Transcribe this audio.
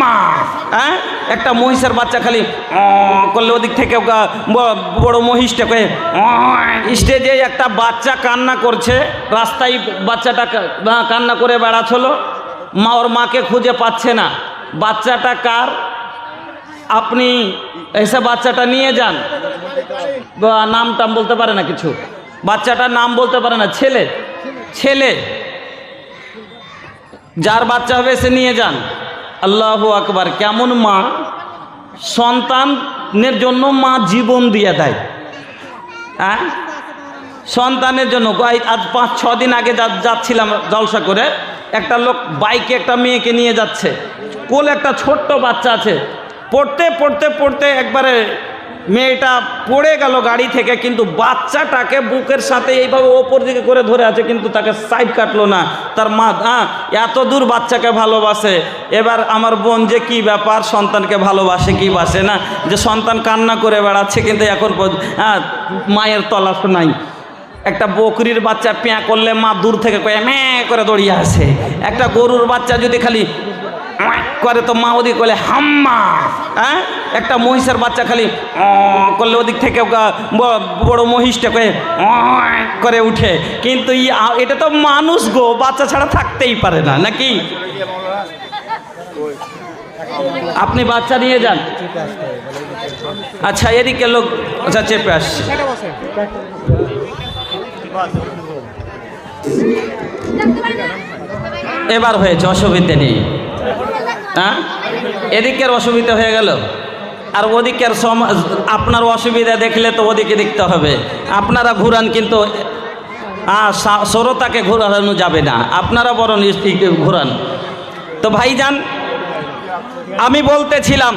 হাম্মা হ্যাঁ? একটা মহিষের বাচ্চা খালি করলে ওদিক থেকে ওকা মহিষটা বড় মহিষটাকে স্টেজে একটা বাচ্চা কান্না করছে, রাস্তায় বাচ্চাটা কান্না করে বেড়াচ্ছিল। মা ওর মাকে খুঁজে পাচ্ছে না। বাচ্চাটা কার? আপনি এসে বাচ্চাটা নিয়ে যান। নাম টাম বলতে পারে না কিছু। বাচ্চাটার নাম বলতে পারে না, ছেলে। ছেলে। যার বাচ্চা হবে সে নিয়ে যান। আল্লাহ আকবার, কেমন মা? সন্তানের জন্য মা জীবন দিয়ে দেয়। হ্যাঁ? সন্তানের জন্য। আজ পাঁচ ছ দিন আগে যাচ্ছিলাম জলসা করে, একটা লোক বাইকে একটা মেয়েকে নিয়ে যাচ্ছে। কোল একটা ছোট্ট বাচ্চা আছে। পড়তে পড়তে পড়তে একবারে মেয়েটা পড়ে গেল গাড়ি থেকে, কিন্তু বাচ্চাটাকে বুকের সাথে এইভাবে ওপর দিকে করে ধরে আছে, কিন্তু তাকে সাইড কাটলো না। তার মা হ্যাঁ এত দূর বাচ্চাকে ভালোবাসে। এবার আমার বোন যে কি ব্যাপার, সন্তানকে ভালোবাসে কি বাসে, না? যে সন্তান কান্না করে বেড়াচ্ছে, কিন্তু এখন হ্যাঁ মায়ের তলাশ নাই। একটা বকরির বাচ্চা পেঁ করলে মা দূর থেকে কয়ে, ম্যাঁ করে দৌড়িয়ে আসে। একটা গরুর বাচ্চা যদি খালি করে তো মা ওদিক করলে হাম্মা। হ্যাঁ? একটা মহিষের বাচ্চা খালি করলে ওদিক থেকে বড় মহিষটাকে ওয়াক করে উঠে। কিন্তু এটা তো মানুষ গো, বাচ্চা ছাড়া থাকতেই পারে না, নাকি? আপনি বাচ্চা নিয়ে যান। আচ্ছা এদিকে লোক আচ্ছা চেপে আসছে। এবার হয়েছে, অসুবিধে নেই। হ্যাঁ? এদিকের অসুবিধা হয়ে গেল। আর ওদিকের সমাজ আপনার অসুবিধা দেখলে তো ওদিকে দেখতে হবে। আপনারা ঘুরান কিন্তু হ্যাঁ ঘুরানো যাবে না। আপনারা বরং ঘুরান। তো ভাইজান, আমি বলতেছিলাম